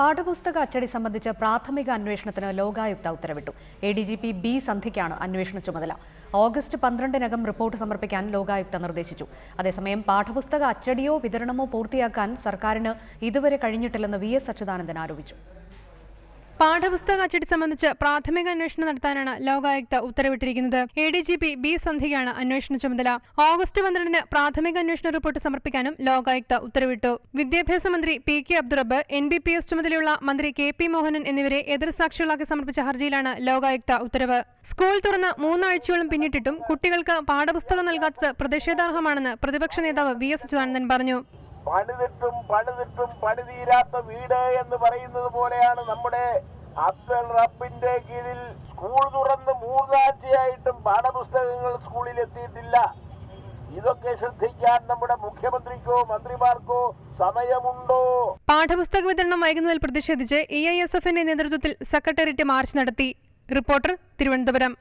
പാഠപുസ്തക അച്ചടി സംബന്ധിച്ച പ്രാഥമിക അന്വേഷണത്തിന് ലോകായുക്ത ഉത്തരവിട്ടു. A D G P B സന്ധ്യയ്ക്കാണ് അന്വേഷണ ചുമതല. ഓഗസ്റ്റ് പന്ത്രണ്ടിനകം റിപ്പോർട്ട് സമർപ്പിക്കാൻ ലോകായുക്ത നിർദ്ദേശിച്ചു. അതേസമയം പാഠപുസ്തക അച്ചടിയോ വിതരണമോ പൂർത്തിയാക്കാൻ സർക്കാരിന് ഇതുവരെ കഴിഞ്ഞിട്ടില്ലെന്ന് വി എസ് അച്യുതാനന്ദൻ ആരോപിച്ചു. പാഠപുസ്തക അച്ചടി സംബന്ധിച്ച് പ്രാഥമിക അന്വേഷണം നടത്താനാണ് Lokayukta ഉത്തരവിട്ടിരിക്കുന്നത്. A D G P B സന്ധ്യയാണ് അന്വേഷണ ചുമതല. ഓഗസ്റ്റ് പന്ത്രണ്ടിന് പ്രാഥമിക അന്വേഷണ റിപ്പോർട്ട് സമർപ്പിക്കാനും ലോകായുക്ത ഉത്തരവിട്ടു. വിദ്യാഭ്യാസ മന്ത്രി P K Abdurabb N B P S ചുമതലയുള്ള മന്ത്രി കെ പി മോഹനൻ എന്നിവരെ എതിർസാക്ഷികളാക്കി സമർപ്പിച്ച ഹർജിയിലാണ് ലോകായുക്ത ഉത്തരവ്. സ്കൂൾ തുറന്ന് മൂന്നാഴ്ചയോളം പിന്നിട്ടിട്ടും കുട്ടികൾക്ക് പാഠപുസ്തകം നൽകാത്തത് പ്രതിഷേധാർഹമാണെന്ന് പ്രതിപക്ഷ നേതാവ് വി എസ് അച്യുതാനന്ദൻ പറഞ്ഞു. പണിതിട്ടും പണിതിട്ടും പണിതീരാത്ത വീട് എന്ന് പറയുന്നത് പോലെയാണ് നമ്മുടെ അബ്ദൽ റബ്ബിന്റെ കീഴിൽ സ്കൂൾ തുറന്ന് മൂന്നാഴ്ചയായിട്ടും പാഠപുസ്തകങ്ങൾ സ്കൂളിൽ എത്തിയിട്ടില്ല. ഇതൊക്കെ ശ്രദ്ധിക്കാൻ നമ്മുടെ മുഖ്യമന്ത്രിക്കോ മന്ത്രിമാർക്കോ സമയമുണ്ടോ? പാഠപുസ്തക വിതരണം വൈകുന്നതിൽ പ്രതിഷേധിച്ച് എ ഐ എസ് എഫിന്റെ നേതൃത്വത്തിൽ സെക്രട്ടേറിയറ്റ് മാർച്ച് നടത്തി. റിപ്പോർട്ടർ തിരുവനന്തപുരം.